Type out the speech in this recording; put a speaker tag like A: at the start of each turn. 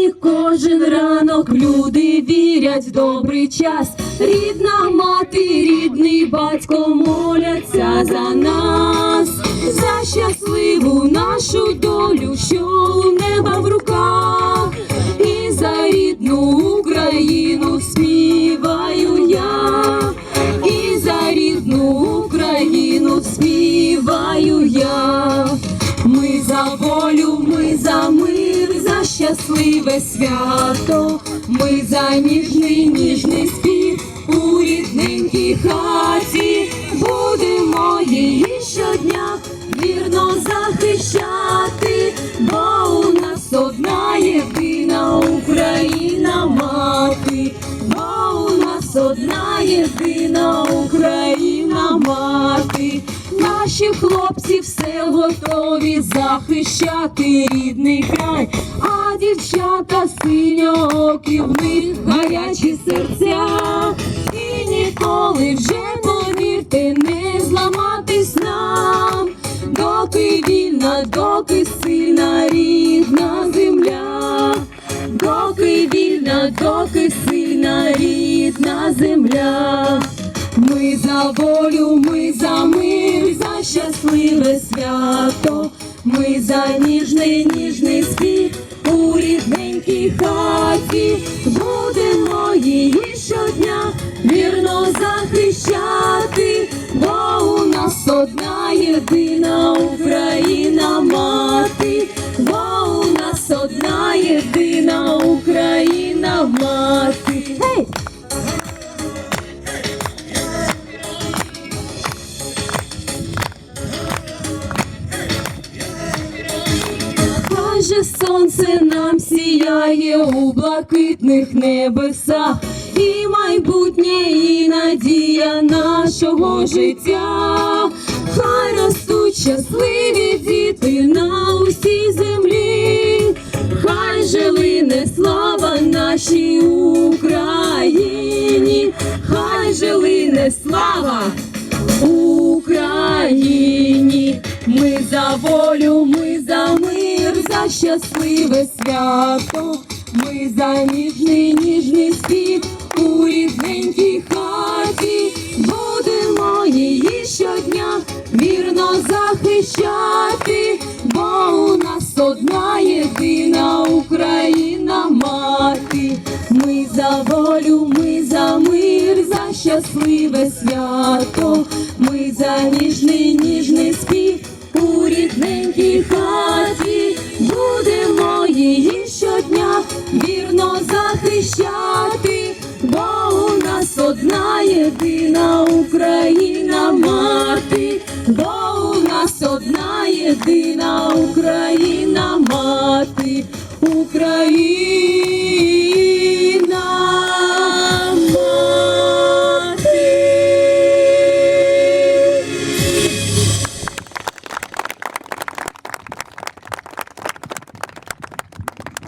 A: І кожен ранок люди вірять в добрий час. Рідна мати, рідний батько моляться за нас, за щасливу нашу долю, що у неба в руках, і за рідну Україну співаю я, і за рідну Україну співаю я. Ми за волю, ми за щасливе свято, ми за ніжний, ніжний спів у рідненькій хаті, будемо її щодня вірно захищати, бо у нас одна єдина Україна мати, бо у нас одна єдина Україна мати. Наші хлопці все готові захищати рідний край, дівчата синьоокі в них гарячі серця. І ніколи вже повірте, не зламатись нам, доки вільна, доки сильна рідна земля, доки вільна, доки сильна рідна земля. Ми за волю, ми за мир, за щасливе свято, ми за ніжний, ніжний спів у рідненькій хаті, будемо її щодня вірно захищати, бо у нас одна єдина Україна мати, бо у нас одна єдина Каже сонце нам сіяє у блакитних небесах, і майбутнє, і надія нашого життя. Хай ростуть щасливі діти на усій землі, хай жилине слава нашій Україні, хай жилине слава Україні, ми за волю, щасливе свято, ми за ніжний, спів у рідненькій хаті, будемо її щодня вірно захищати, бо у нас одна єдина Україна мати. Ми за волю, ми за мир, за щасливе свято, ми за ніжний, ніжний спів у рідненькій хаті, нас одна єдина Україна мати, бо у нас одна єдина Україна.